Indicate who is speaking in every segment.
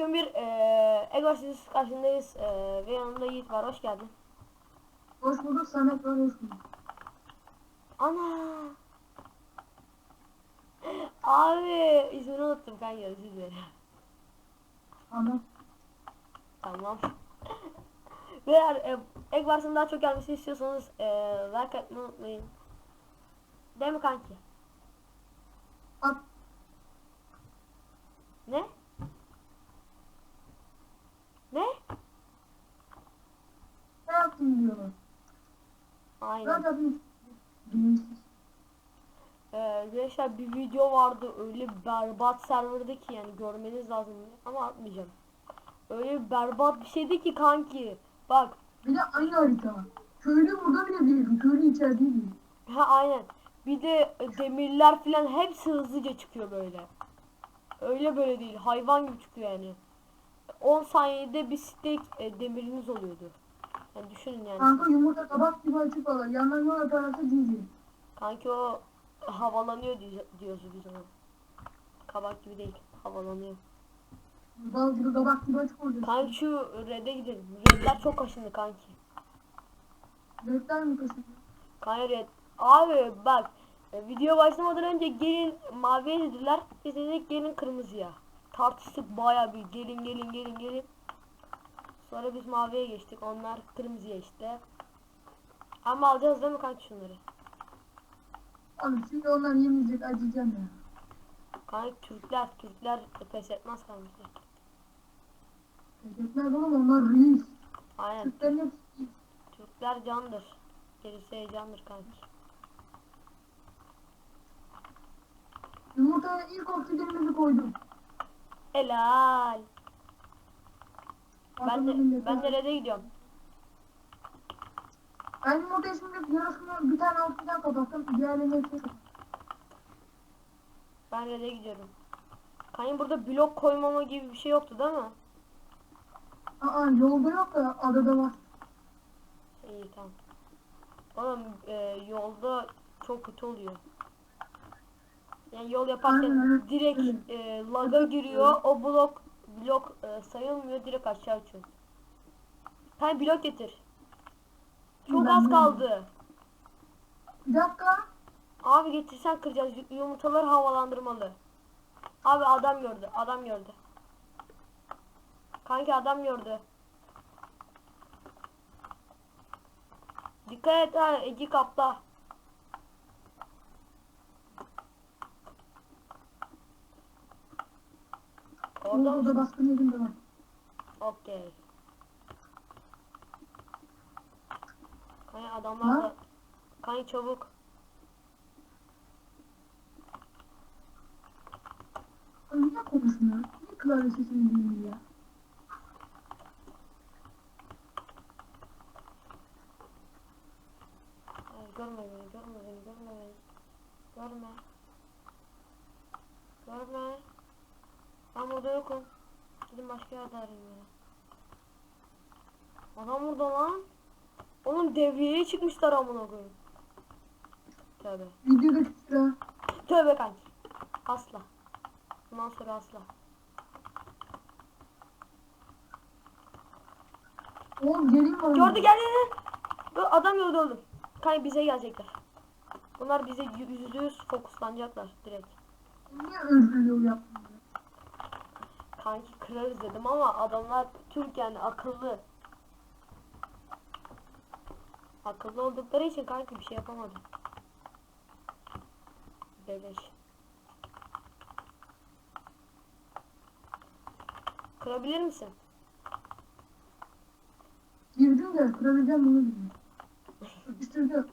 Speaker 1: Bugün bir eee Egosys karşındayız eee, ve yanımda Yiğit var. Hoş geldin.
Speaker 2: Hoş bulduk Samet var hoş bulduk.
Speaker 1: Ana. Abi ismini unuttum kanka özür dilerim. Tamam. Ve eğer e, Egosys'ın daha çok gelmesini istiyorsanız eee like atmayı unutmayın. Değil mi kanki?
Speaker 2: At.
Speaker 1: Ne? Ne
Speaker 2: yaptın diyorlar.
Speaker 1: Aynen.
Speaker 2: Yapayım. Bilinçsiz.
Speaker 1: Ee, gençler bir video vardı öyle berbat serverdi ki yani görmeniz lazım ama atmayacağım. Öyle berbat bir şeydi ki kanki. Bak
Speaker 2: Bir de aynı harita. Köylü burada bile değil. Köylü içeride değil.
Speaker 1: ha aynen. Bir de demirler filan hepsi hızlıca çıkıyor böyle. Öyle böyle değil. Hayvan gibi çıkıyor yani. 10 saniyede bir steak e, demiriniz oluyordu. Yani düşünün yani.
Speaker 2: Kanka yumurta kabak gibi açık alır. Yandan yol yaparsa cici.
Speaker 1: Kanki o havalanıyor diye- diyoruz biz ona. Kabak gibi değil. Havalanıyor.
Speaker 2: Bal gibi kabak gibi açık olacak.
Speaker 1: Kanki şu red'e gidelim. Red'ler çok kaşındı kanki.
Speaker 2: Dörtler mi kaşık?
Speaker 1: Kanka red. Abi bak. e, Video başlamadan önce gelin maviye dediler. Biz dedik gelin kırmızıya. Tartıştık baya bir gelin gelin gelin gelin. Sonra biz maviye geçtik. Onlar kırmızıya işte. Ama alacağız değil mi kanki şunları?
Speaker 2: Abi şimdi onlar yemeyecek acıyacağım ya.
Speaker 1: Kanki Türkler, Türkler pes etmez kanki.
Speaker 2: Erkekler oğlum onlar reis.
Speaker 1: Aynen.
Speaker 2: Türklerin hepsi
Speaker 1: Türkler candır. Gerisi heyecandır kanki.
Speaker 2: Yumurtaya ilk oksijenimizi koydum.
Speaker 1: Helal. Ben de, ben de red'e gidiyorum.
Speaker 2: Ben yumurtaya şimdi yarısını bir tane oksijen kapattım. Diğerlerini hepsini
Speaker 1: Ben red'e gidiyorum. Kanka burada blok koymama gibi bir şey yoktu değil mi?
Speaker 2: Aa yolda yok da adada var.
Speaker 1: İyi tamam. Oğlum e, yolda çok kötü oluyor. Yani yol yaparken direkt e, laga giriyor. O blok blok e, sayılmıyor. Direkt aşağı uçuyor. Kanka blok getir. Çok
Speaker 2: Ben
Speaker 1: az
Speaker 2: de-
Speaker 1: kaldı.
Speaker 2: Bir dakika.
Speaker 1: Abi getirsen kıracağız. Y- Yumurtaları havalandırmalı. Abi adam gördü. Adam gördü. Kanki adam gördü. Dikkat et ha Egi kapta. Orada mısın?
Speaker 2: baskın yedim de var.
Speaker 1: Okey. Kanki adamlar da. Kanki çabuk.
Speaker 2: Ay, Niye konuşmuyor? Niye klavye sesini duymuyor ya?
Speaker 1: Ay, görme beni, görme beni, görme beni. Görme. Görme. Ben burada yokum. Arayın beni. Adam burada lan. Oğlum devriyeye çıkmışlar amına koyayım. Tövbe.
Speaker 2: Videodaki sıra.
Speaker 1: Tövbe kanki. Asla. Bundan sonra asla.
Speaker 2: Oğlum gelin var.
Speaker 1: Gördü geldi. Adam gördü oğlum. Kanki bize gelecekler. Bunlar bize yü- yüzde yüz fokuslanacaklar direkt.
Speaker 2: Niye özgür yol yaptın?
Speaker 1: Kanki kırarız dedim ama adamlar Türk yani akıllı. Akıllı oldukları için kanki bir şey yapamadım. Beleş. Kırabilir misin?
Speaker 2: Girdim de kırabileceğim bunu bilmiyorum. Sıkıştırdı.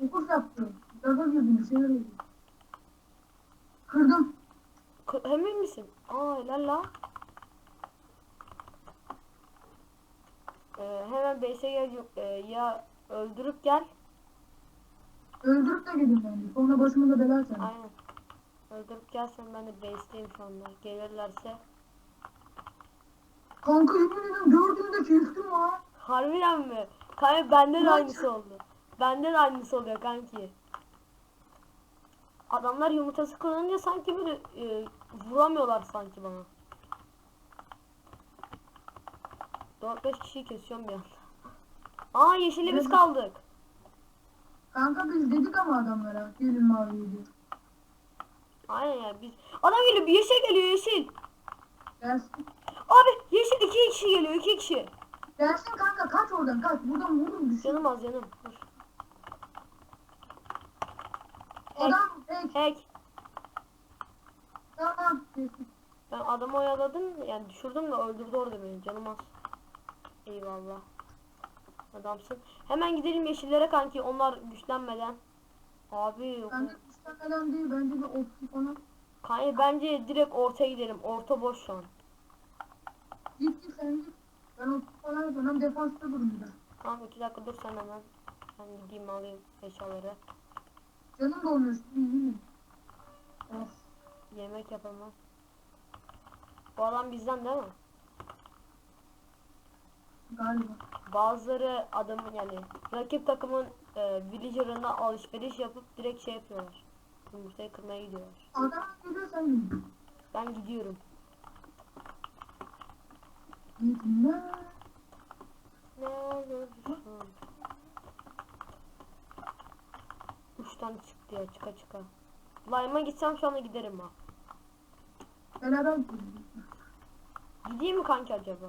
Speaker 2: Fokus yaptı. Gaza girdim bir şeyler oldu. Kırdım.
Speaker 1: Kı- Emin misin? Aa helal la. Ee, hemen base'e gel e, ya öldürüp gel.
Speaker 2: Öldürüp de geldim ben de. Sonra başımı da belersen.
Speaker 1: Aynen. Öldürüp gelsen ben de base'teyim şu anda. Gelirlerse.
Speaker 2: Kanka yemin ederim gördüğümde kestim ha.
Speaker 1: Harbiden mi? Kanka bende de aynısı oldu. Bende de aynısı oluyor kanki. Adamlar yumurtası kırınca sanki böyle e, vuramıyorlar sanki bana. 4-5 kişiyi kesiyorum bir anda. Aa yeşille biz kaldık.
Speaker 2: Kanka biz dedik ama adamlara gelin maviye diyor.
Speaker 1: Aynen ya biz. Adam geliyor yeşil geliyor yeşil.
Speaker 2: Gelsin.
Speaker 1: Abi yeşil iki kişi geliyor iki kişi.
Speaker 2: Gelsin kanka kaç oradan kaç. Buradan vurun düşün.
Speaker 1: Canım az canım. Dur.
Speaker 2: Adam tek.
Speaker 1: Hack.
Speaker 2: Tamam.
Speaker 1: Ben adamı oyaladım yani düşürdüm de öldürdü orada beni canım az. Eyvallah. Adamsın. Hemen gidelim yeşillere kanki onlar güçlenmeden. Abi yok.
Speaker 2: Bence istemeden değil bence bir opsi falan.
Speaker 1: Kanki bence direkt ortaya gidelim. Orta boş şu an.
Speaker 2: Git git sen git. Ben opsi falan yapıyorum. Defansta durun bir de.
Speaker 1: İki dakika dur sen hemen. Ben gideyim alayım eşyaları.
Speaker 2: Canım. Şimdi iyi mi? Of.
Speaker 1: Yemek yapamam. Bu adam bizden değil mi?
Speaker 2: Galiba.
Speaker 1: Bazıları adamın yani rakip takımın e, villager'ına alışveriş yapıp direkt şey yapıyorlar. Yumurtayı kırmaya gidiyorlar.
Speaker 2: Adam geliyor sen git.
Speaker 1: Ben gidiyorum.
Speaker 2: Gitme.
Speaker 1: Ne olursun. Üç tane çıktı ya çıka çıka. Lime'a gitsem şu anda giderim ha.
Speaker 2: Beraber gidiyoruz.
Speaker 1: Gideyim mi kanki acaba?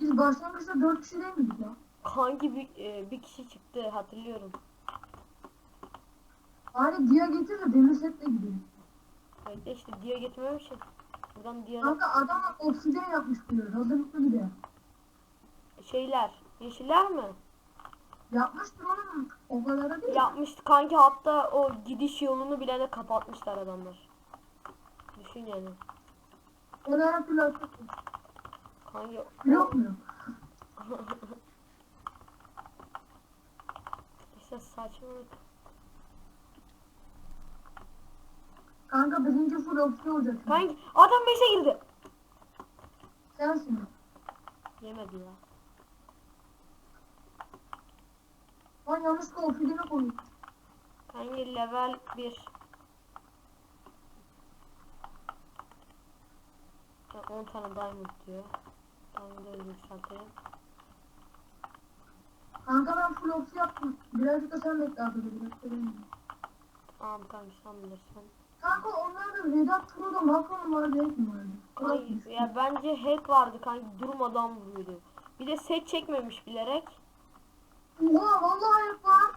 Speaker 2: Biz başlangıçta dört kişi değil miydik ya?
Speaker 1: Kanki bir, e, bir kişi çıktı hatırlıyorum.
Speaker 2: Bari diye getir de demir setle gidelim.
Speaker 1: Evet de işte diye getirmemişim. Buradan diye
Speaker 2: Kanka adam obsidyen yapmış diyor. Hazırlıklı bir de.
Speaker 1: şeyler. Yeşiller mi?
Speaker 2: Yapmıştır oğlum. O kadar da değil.
Speaker 1: Yapmıştı kanki hatta o gidiş yolunu bile de kapatmışlar adamlar. Düşün yani.
Speaker 2: O da her türlü atıyor.
Speaker 1: Kanki
Speaker 2: Yok mu?
Speaker 1: işte saçmalık.
Speaker 2: Kanka bizimki full opsiyon olacak.
Speaker 1: Kanki adam beşe girdi.
Speaker 2: Sensin.
Speaker 1: Yemedi ya.
Speaker 2: Lan yanlışlıkla obsidyene koydum.
Speaker 1: Kanki level 1. Ya 10 tane diamond diyor. Diamond'ı yükseltelim.
Speaker 2: Kanka ben full opsi yaptım. Birazcık da sen bekle abi. Biraz.
Speaker 1: Tamam kanki sen bilirsin.
Speaker 2: Kanka onlarda Vedat Pro'da makron var değil mi vardı?
Speaker 1: Kanki, ya bence hack vardı kanki durmadan vuruyordu. Bir de set çekmemiş bilerek.
Speaker 2: Oha vallahi hep var.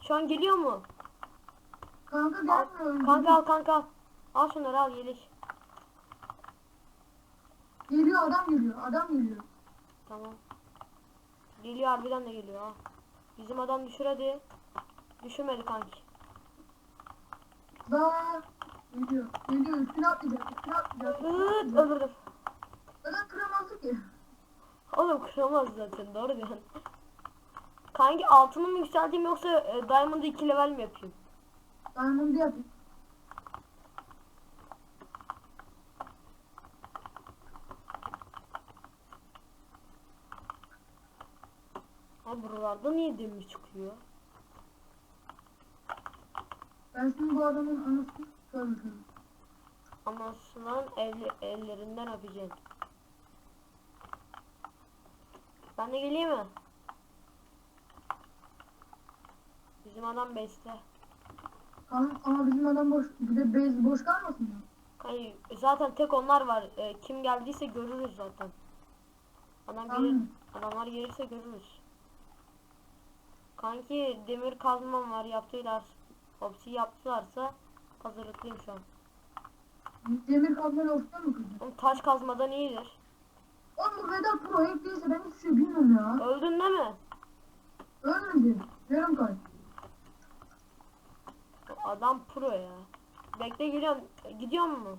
Speaker 1: Şu an geliyor mu?
Speaker 2: Kanka gelmiyor.
Speaker 1: kanka al kanka al. Al şunları al yeliş.
Speaker 2: Geliyor adam geliyor. Adam geliyor.
Speaker 1: Tamam. Geliyor harbiden de geliyor ha. Bizim adam düşür hadi. Düşürmedi kanki.
Speaker 2: Daha geliyor. Geliyor. Üstüne atlayacak. Üstüne atlayacak.
Speaker 1: Hıt öldürdüm.
Speaker 2: Adam kıramazdı ki.
Speaker 1: Oğlum kıramaz zaten doğru diyorsun. Kanki altını mı yükselteyim yoksa e, Diamond'ı 2 level mi yapayım?
Speaker 2: Diamond'ı yapayım.
Speaker 1: Ha buralarda niye demir çıkıyor?
Speaker 2: Ben şimdi bu adamın anasını söyleyeceğim.
Speaker 1: Anasının el, ellerinden öpeceğim. Ben de geleyim mi? Bizim adam beste.
Speaker 2: Kanka ama bizim adam boş. Bir de bez boş kalmasın mı?
Speaker 1: Kanki zaten tek onlar var. E, kim geldiyse görürüz zaten. Adam gelir,
Speaker 2: Tamam.
Speaker 1: adamlar gelirse görürüz. Kanki demir kazmam var yaptılar. Opsi yaptılarsa hazırlıklıyım şu an.
Speaker 2: Demir kabloyla opsiyon mu kırdın?
Speaker 1: Oğlum taş kazmadan iyidir.
Speaker 2: Oğlum bu Vedat Pro hep değilse ben hiçbir şey bilmiyorum ya.
Speaker 1: Öldün değil mi?
Speaker 2: Ölmedi. Yarım kalp.
Speaker 1: Adam pro ya. Bekle geliyorum. Gidiyor mu?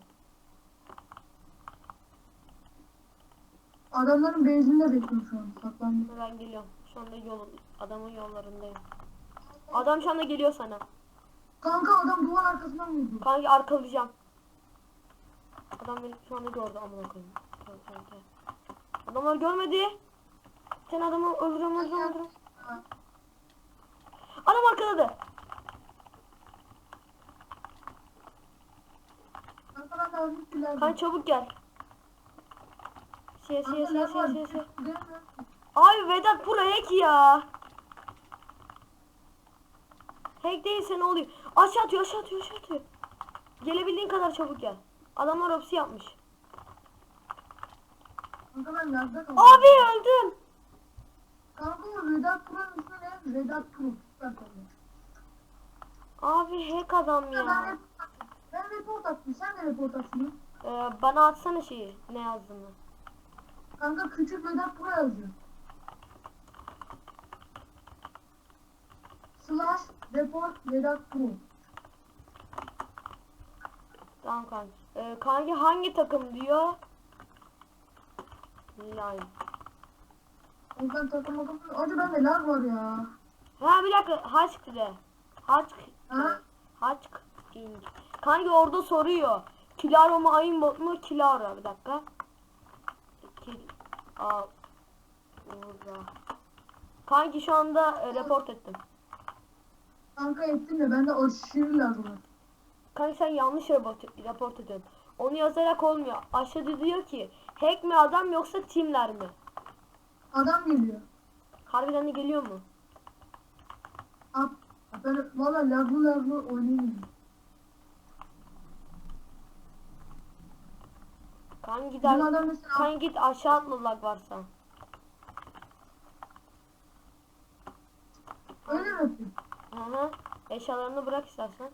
Speaker 2: Adamların benzinde bekliyorum şu an. Saklandım.
Speaker 1: Ben geliyorum. Şu anda yolun adamın yollarındayım. Adam şu anda geliyor sana.
Speaker 2: Kanka adam duvar arkasından vurdu.
Speaker 1: Kanki arkalayacağım. Adam beni şu anda gördü amına koyayım. Adamlar görmedi. Sen adamı öldürüyorum öldürüyorum. Adam arkaladı. Kanki çabuk gel.
Speaker 2: Var?
Speaker 1: yes yes. yes.
Speaker 2: Değil mi?
Speaker 1: Abi Vedat Pro hack ya. Hack değilse ne oluyor? Aşağı atıyor aşağı atıyor aşağı atıyor. Gelebildiğin kadar çabuk gel. Adamlar opsi yapmış. Abi öldüm.
Speaker 2: Kanka Vedat Pro'nun ismi ne? Vedat Pro.
Speaker 1: Abi hack adam ya.
Speaker 2: Rep- ben report attım. Sen de report attın.
Speaker 1: Ee, bana atsana şeyi ne yazdığını.
Speaker 2: Kanka küçük Vedat Pro yazıyor. Slash report Vedat Pro.
Speaker 1: Tamam kanki. Ee, kanki hangi takım diyor? Line.
Speaker 2: Ondan takım takım. Acı bende lag var ya.
Speaker 1: Ha bir dakika Haçk de. Haçk.
Speaker 2: Ha?
Speaker 1: Haçk. Kanki orada soruyor. Kilaro mu aimbot mu? Kilaro. Bir dakika. Kil. Al. Burada. Kanki şu anda e, report ettim.
Speaker 2: Kanka ettim de bende aşırı lag var.
Speaker 1: Kanki sen yanlış report, report ediyorsun. Onu yazarak olmuyor. Aşağıda diyor ki hack mi adam yoksa teamler mi?
Speaker 2: Adam geliyor.
Speaker 1: Harbiden de geliyor mu?
Speaker 2: At. Ben valla laglı laglı oynayayım. Bizim adam mesela
Speaker 1: Kanki git aşağı atla lag varsa.
Speaker 2: öyle mi yapıyor?
Speaker 1: Hı hı. Eşyalarını bırak istersen.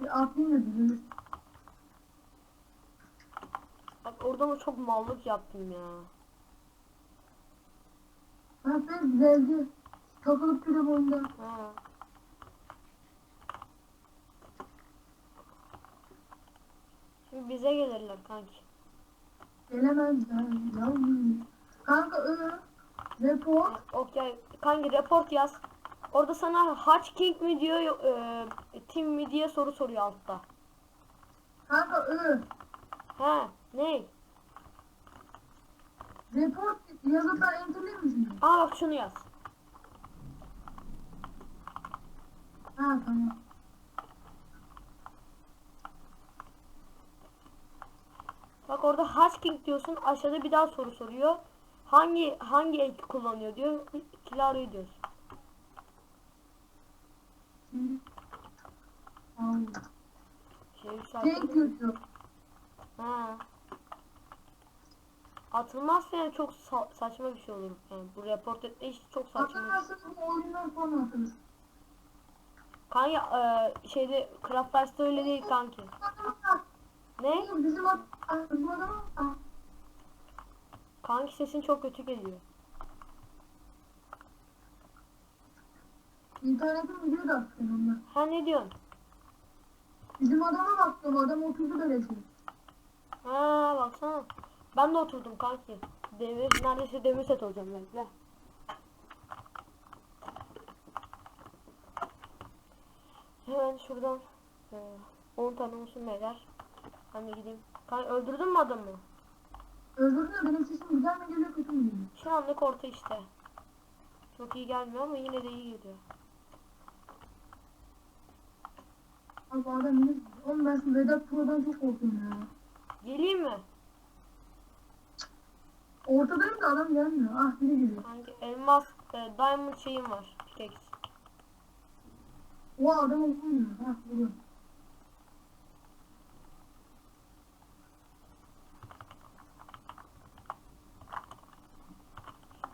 Speaker 2: Bir atlayayım da düzülür.
Speaker 1: Bak orada mı çok mallık yaptım ya.
Speaker 2: Ben ben duruyorum oyunda.
Speaker 1: Ha. Şimdi bize gelirler kanki.
Speaker 2: Gelemezler. Yavrum. Kanka ö. Report.
Speaker 1: Okey. Kanki report yaz. Orada sana Hatch King mi diyor, yo- e, Team mi diye soru soruyor altta.
Speaker 2: Kanka ö.
Speaker 1: Ha, ne?
Speaker 2: Report yazıp ben enterleyeyim mi?
Speaker 1: Aa bak şunu yaz.
Speaker 2: Ha tamam.
Speaker 1: Bak orada Hatch King diyorsun. Aşağıda bir daha soru soruyor. Hangi hangi ek kullanıyor diyor. Kilaro'yu diyorsun.
Speaker 2: Şimdi. Tamam.
Speaker 1: Şey
Speaker 2: diyor.
Speaker 1: Ha. Atılmazsa yani çok sa- saçma bir şey olur. Yani bu report etme işi çok saçma.
Speaker 2: Hatırlarsın bu oyundan sonra hatırlar.
Speaker 1: Kanki e, şeyde Craft öyle değil kanki. Ne?
Speaker 2: Bizim ad bizim adamı Aa,
Speaker 1: Kanki sesin çok kötü geliyor.
Speaker 2: internetim gidiyor da artık onunla.
Speaker 1: Ha ne diyorsun?
Speaker 2: Bizim adama baktım adam oturdu da resim.
Speaker 1: Ha baksana. Ben de oturdum kanki. Demir neredeyse demir set olacağım bekle. Hemen şuradan e, 10 tane olsun beyler. De gideyim. Kanka öldürdün mü adamı?
Speaker 2: Öldürdü de benim sesim güzel mi geliyor kötü mü geliyor?
Speaker 1: Şu anlık orta işte. Çok iyi gelmiyor ama yine de iyi geliyor.
Speaker 2: Abi adam yine... Oğlum ben şu Vedat Pro'dan çok korkuyorum ya.
Speaker 1: Geleyim mi?
Speaker 2: Ortadayım da adam gelmiyor. Ah biri geliyor.
Speaker 1: Kanki elmas, e, diamond şeyim var.
Speaker 2: O adam okumuyor. Ha vuruyor.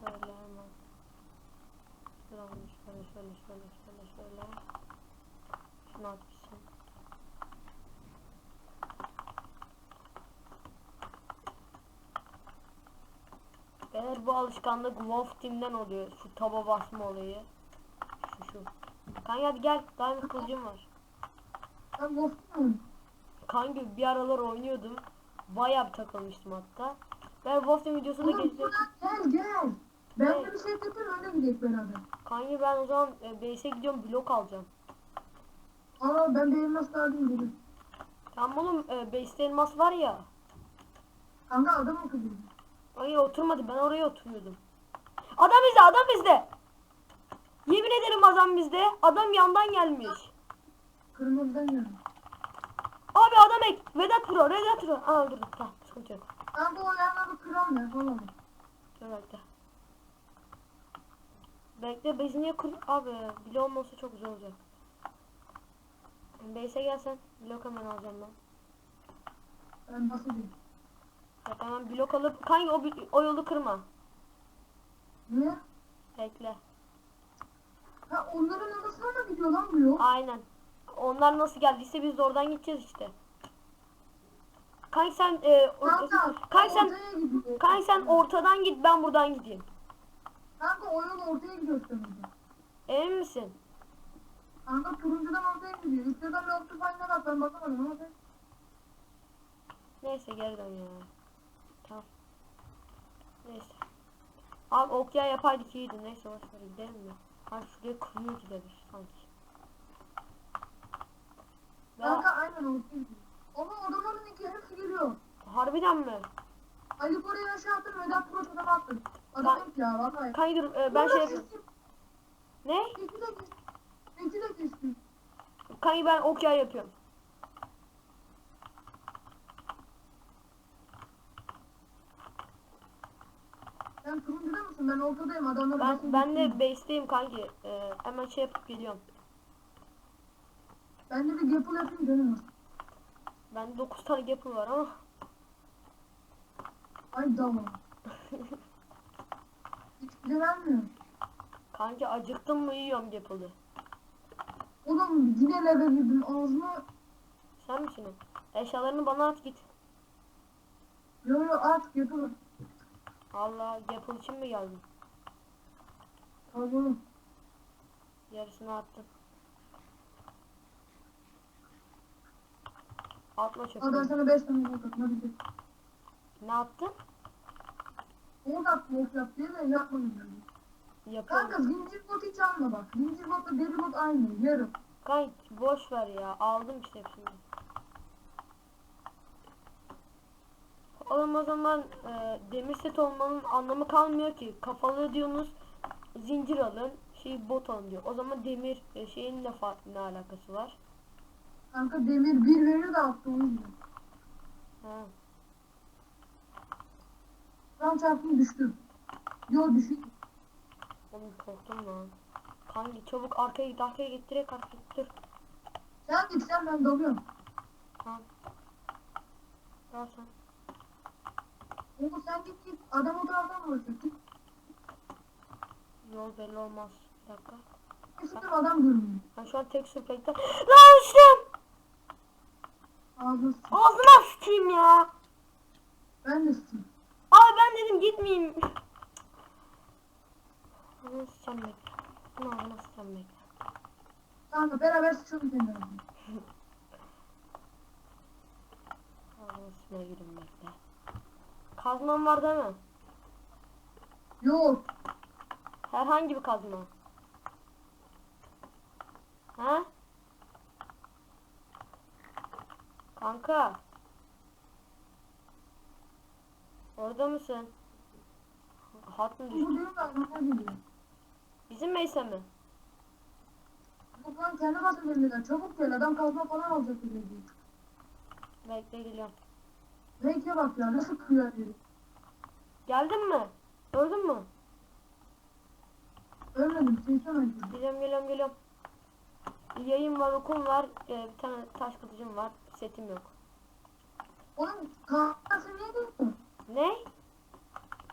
Speaker 1: Şöyle hemen. Şuradan şöyle şöyle şöyle şöyle şöyle. Şunu atmışsın. Eğer bu alışkanlık Wolf Team'den oluyor. Şu taba basma olayı. Şu şu. Kanka hadi gel. Diamond kılıcım var.
Speaker 2: Ben korkmuyorum.
Speaker 1: Kanka bir aralar oynuyordum. Bayağı bir takılmıştım hatta. Ben Wolf Team videosunda gezdim.
Speaker 2: Gel gel. Ben de bir şey yapayım öyle gidelim beraber.
Speaker 1: Kanka ben o zaman e, base'e gidiyorum blok alacağım.
Speaker 2: Aa ben bir elmas alayım dedim.
Speaker 1: Tamam oğlum e, base'te elmas var ya.
Speaker 2: Kanka adam okudu.
Speaker 1: Hayır oturmadı ben oraya oturuyordum. Adam bizde adam bizde. Yemin ederim adam bizde. Adam yandan gelmiş.
Speaker 2: Kırmızıdan geldim.
Speaker 1: Abi adam ek. Vedat Pro. Vedat Pro. Aa öldürdüm. Tamam sıkıntı yok.
Speaker 2: Kanka o yanları kıram ya falan.
Speaker 1: Dur bekle. Bezi niye kur... Abi blok olmasa çok güzel olacak. Base'e gelsen blok hemen alacağım ben.
Speaker 2: Ben nasıl diyeyim?
Speaker 1: Bak hemen blok alıp kanka o, o yolu kırma.
Speaker 2: Niye?
Speaker 1: Bekle.
Speaker 2: Ha onların arasına da gidiyor lan bu yol.
Speaker 1: Aynen. Onlar nasıl geldiyse biz de oradan gideceğiz işte. Kanka sen e, o-
Speaker 2: Kanka,
Speaker 1: kanka sen
Speaker 2: ortaya gidiyor.
Speaker 1: kanka sen ortadan git ben buradan gideyim.
Speaker 2: Kanka o yol ortaya gidiyor sanırım.
Speaker 1: Emin misin?
Speaker 2: Kanka turuncudan ortaya gidiyor. İstiyorsan bir haline bak ben bakamadım ama sen.
Speaker 1: Neyse geri dön ya. Tamam. Neyse. Abi okya yapardık iyiydi. Neyse boşver gidelim mi? Ha şuraya kırıyor gideriz sanki. Ya,
Speaker 2: Kanka aynen gidiyor. Ama adamların iki hepsi geliyor.
Speaker 1: harbiden mi?
Speaker 2: Ali Kore'yi aşağı attım Vedat Pro tadama attım. Adam yok ya vallahi.
Speaker 1: Kanka dur e, ben şey yapayım. Ne?
Speaker 2: İki de kestim. İki de kestim.
Speaker 1: Kanka ben okya yapıyorum.
Speaker 2: Sen turuncuda mısın? Ben ortadayım. Adamlar
Speaker 1: Ben ben de base'teyim kanki. E, hemen şey yapıp geliyorum.
Speaker 2: Ben de bir yapıl yapayım canım.
Speaker 1: Bende 9 tane gapple var ama.
Speaker 2: Ay dama. Hiç bile vermiyor.
Speaker 1: Kanki acıktım mı yiyorum gaple'ı.
Speaker 2: Oğlum yine leve girdim ağzıma.
Speaker 1: Sen misin o? Eşyalarını bana at git.
Speaker 2: Yo yo at yapıl.
Speaker 1: Allah gapple için mi geldin?
Speaker 2: Tamam.
Speaker 1: Yarısını attım. Atma
Speaker 2: Al ben sana 5 tane ok attım hadi git.
Speaker 1: Ne yaptın?
Speaker 2: Ok attım ok yap diye de yapmadım.
Speaker 1: Yapıyorum.
Speaker 2: Kanka zincir bot hiç alma bak. Zincir botla deri bot aynı. Yarım.
Speaker 1: Kanka boş ver ya. Aldım işte hepsini. Oğlum o zaman e, demir set olmanın anlamı kalmıyor ki. Kafalı diyorsunuz zincir alın. Şey bot alın diyor. O zaman demir e, şeyin ne ne alakası var?
Speaker 2: Kanka demir bir verir de attı onu gibi.
Speaker 1: Ha.
Speaker 2: Tam çarptım düştüm. Yo düşük.
Speaker 1: Oğlum korktum lan. Kanki çabuk arkaya git arkaya git direkt arkaya git dur.
Speaker 2: Sen git sen ben dalıyorum.
Speaker 1: Tamam. Gel sen.
Speaker 2: Oğlum sen git git. Adam o taraftan vuracak. Git.
Speaker 1: Yol belli olmaz. Bir dakika.
Speaker 2: Kesin adam görünüyor.
Speaker 1: Ben şu an tek süpekte. Lan üstüm!
Speaker 2: Ağzına sıçayım.
Speaker 1: Ağzıma sıçayım ya.
Speaker 2: Ben de sıçayım.
Speaker 1: Abi ben dedim gitmeyeyim. Ağzına sıçacağım bekle. Bunu ağzına sıçacağım bekle.
Speaker 2: Kanka beraber sıçalım seninle.
Speaker 1: Ağzına sıçmaya girin bekle. Kazmam var değil mi?
Speaker 2: Yok.
Speaker 1: Herhangi bir kazma. Ha? Kanka. Orada mısın? Hat mı
Speaker 2: geliyor.
Speaker 1: Bizim Meyse mi?
Speaker 2: Bu kan kendi basın elinden. Çabuk gel adam kazma falan alacak dedi.
Speaker 1: Bekle geliyorum.
Speaker 2: Renk'e bak ya nasıl dedi.
Speaker 1: Geldin mi? Gördün mü?
Speaker 2: Ölmedim seysemedim.
Speaker 1: Geliyorum geliyorum geliyorum. Yayın var, okum var, e, bir tane taş kılıcım var, setim yok.
Speaker 2: Oğlum kazma sen niye diyorsun?
Speaker 1: Ne?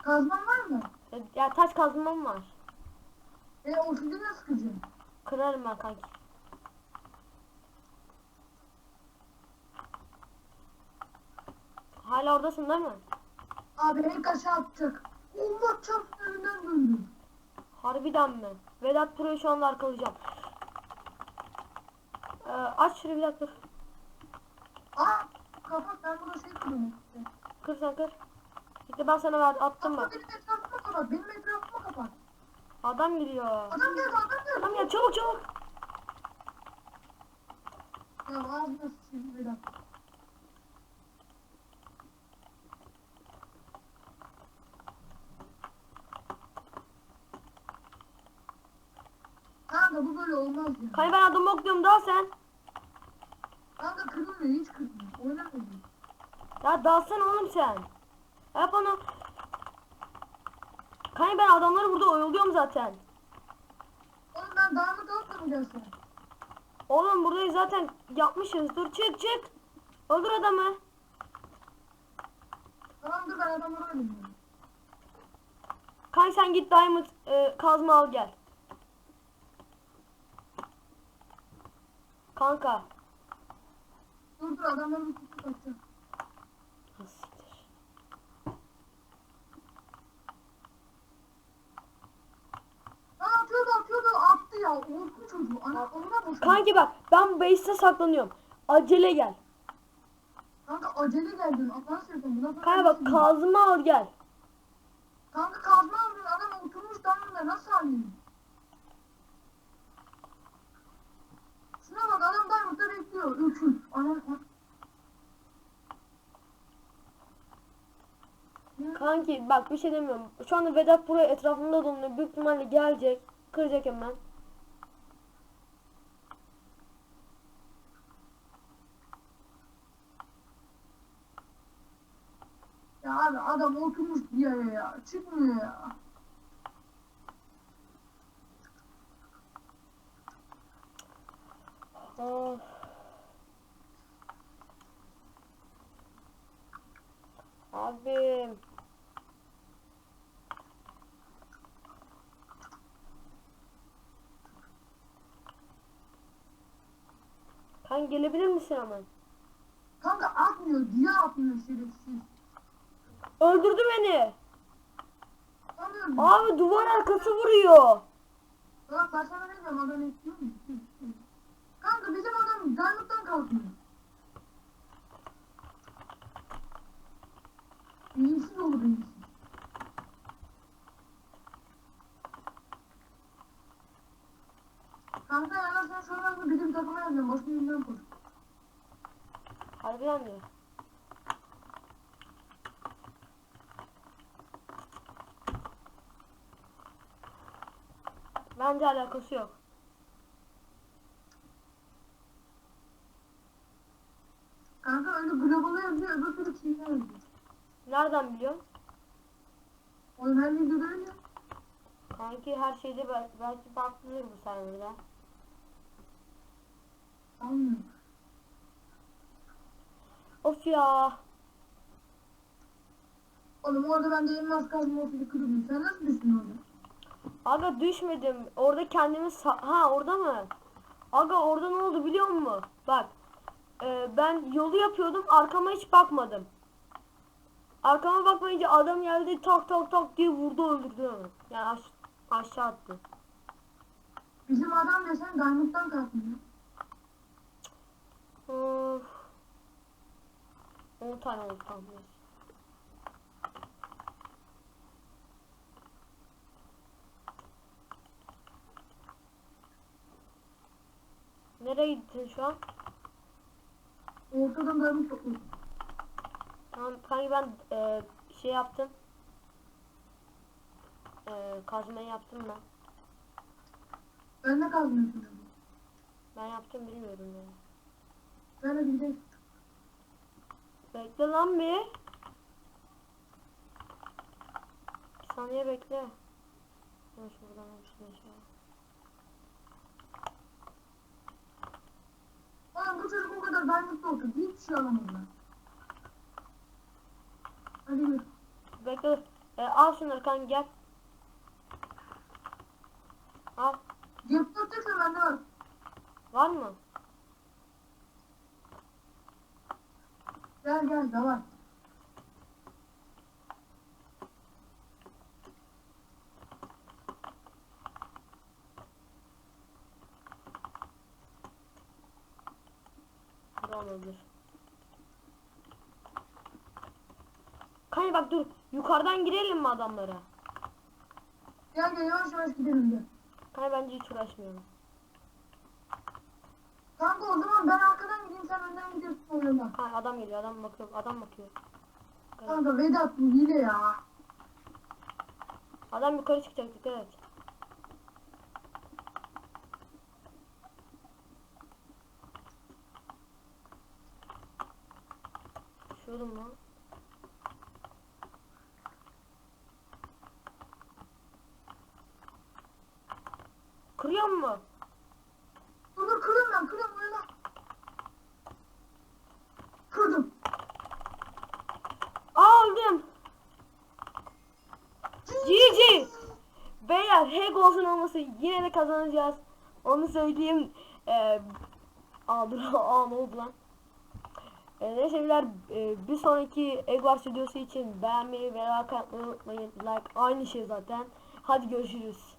Speaker 2: Kazman var mı?
Speaker 1: E, ya taş kazmam var.
Speaker 2: E oksijen nasıl kıracaksın?
Speaker 1: Kırarım ben kanki. Hala oradasın değil mi?
Speaker 2: Abi ilk aşağı atacak. Allah çarpsın önünden döndüm.
Speaker 1: Harbiden mi? Vedat Pro'yu şu anda arkalayacağım. Ee, aç şunu bir dakika.
Speaker 2: Aa kapat ben burada şey kırıyorum.
Speaker 1: Kır sen kır. İşte ben sana verdim attım bak.
Speaker 2: benim etrafıma kapat. Benim etrafıma kapat.
Speaker 1: Adam gidiyor.
Speaker 2: Adam geldi adam geldi.
Speaker 1: Adam gel çabuk çabuk.
Speaker 2: Ya ağzına sıçayım Vedat. olmaz ya.
Speaker 1: Kanka ben adamı okluyorum daha sen.
Speaker 2: Kanka kırılmıyor hiç kırılmıyor. Oynamıyor.
Speaker 1: Ya dalsana oğlum sen. Yap onu. Kanka ben adamları burada oyuluyorum zaten.
Speaker 2: Oğlum ben dağınık atlamayacağım sen.
Speaker 1: Oğlum burayı zaten yapmışız. Dur çık çık. Öldür adamı.
Speaker 2: Tamam dur ben adamları oynayayım.
Speaker 1: Kanka sen git diamond e, kazma al gel. Kanka.
Speaker 2: Dur dur adamları tutup atacağım.
Speaker 1: Ha, siktir.
Speaker 2: Lan atıyordu atıyordu attı ya. Çocuğu. Boş.
Speaker 1: Kanki bak ben base'te saklanıyorum. Acele gel.
Speaker 2: Kanka acele geldin. Seversen buna
Speaker 1: Kanka bak kazma al gel.
Speaker 2: Kanka kazma alıyor. Adam oturmuş damında nasıl alayım? Şuna bak adam diamond'da bekliyor. Anam.
Speaker 1: Kanki bak bir şey demiyorum. Şu anda Vedat buraya etrafında dolanıyor. Büyük ihtimalle gelecek. Kıracak hemen.
Speaker 2: Ya abi adam oturmuş bir yere ya. Çıkmıyor ya.
Speaker 1: Of. Abim. Kan gelebilir misin hemen?
Speaker 2: Kanka atmıyor. Diye atmıyor şerefsiz.
Speaker 1: Öldürdü beni.
Speaker 2: Sanıyorum.
Speaker 1: Abi duvar arkası vuruyor.
Speaker 2: Lan sana ne diyorum adam ekliyor mu? Kanka bizim adam diamond'dan kalkmıyor. Beyinsiz olur beyinsiz. Kanka ya sen şu bizim takıma yazacaksın. Başka birinden koş.
Speaker 1: Harbiden mi? Bence alakası yok.
Speaker 2: Kanka öyle globala yazıyor öbür türlü Çin'e yazıyor.
Speaker 1: Nereden biliyorsun?
Speaker 2: Oğlum her videoda öyle.
Speaker 1: Kanki her şeyde bel- belki farklıdır bu serverda.
Speaker 2: Anlıyorum.
Speaker 1: Of ya.
Speaker 2: Oğlum orada ben de elmas kazma ofisi kırdım. Sen nasıl düştün orada?
Speaker 1: Aga düşmedim. Orada kendimi ha orada mı? Aga orada ne oldu biliyor musun? Bak. e, ben yolu yapıyordum. Arkama hiç bakmadım. Arkama bakmayınca adam geldi tak tak tak diye vurdu öldürdü onu. Yani aş- aşağı attı.
Speaker 2: Bizim adam desen Diamond'dan kalkmıyor.
Speaker 1: Of. 10 tane oldu tam neyse. Nereye gittin şu an?
Speaker 2: Ortadan Diamond topluyor.
Speaker 1: Tamam kanki ben e, şey yaptım. E, kazmayı yaptım ben.
Speaker 2: Ben de kazmıyorsun.
Speaker 1: Ben yaptım bilmiyorum yani.
Speaker 2: Ben de.
Speaker 1: Bekle lan bir. Bir saniye bekle. Ben şuradan şey yap-
Speaker 2: Oğlum bu çocuk o kadar Diamond'da oturdu. Hiçbir şey alamadılar. Hadi yürü.
Speaker 1: Bekle. E, al şunları kanki gel. Al.
Speaker 2: Cepte atacaksan bende var.
Speaker 1: Var mı?
Speaker 2: Gel gel de var.
Speaker 1: Tamamdır. Kanka bak dur. Yukarıdan girelim mi adamlara?
Speaker 2: Gel gel yavaş yavaş gidelim gel.
Speaker 1: Kanka bence hiç uğraşmayalım.
Speaker 2: Kanka o zaman ben arkadan gideyim sen önden gidiyorsun oyuna.
Speaker 1: Kanka adam geliyor adam bakıyor adam bakıyor.
Speaker 2: Kanka Vedat bu hile ya.
Speaker 1: Adam yukarı çıkacak dikkat et. Kırdım lan. Kırıyor mu?
Speaker 2: Dur dur kırıyorum ben kırıyorum oyna. Kırdım.
Speaker 1: Aldım. GG. Beyler hack olmasın yine de kazanacağız. Onu söyleyeyim. Ee, aa dur oldu lan? Ee, neyse beyler e, bir sonraki Eggwars videosu için beğenmeyi ve like unutmayın. Like aynı şey zaten. Hadi görüşürüz.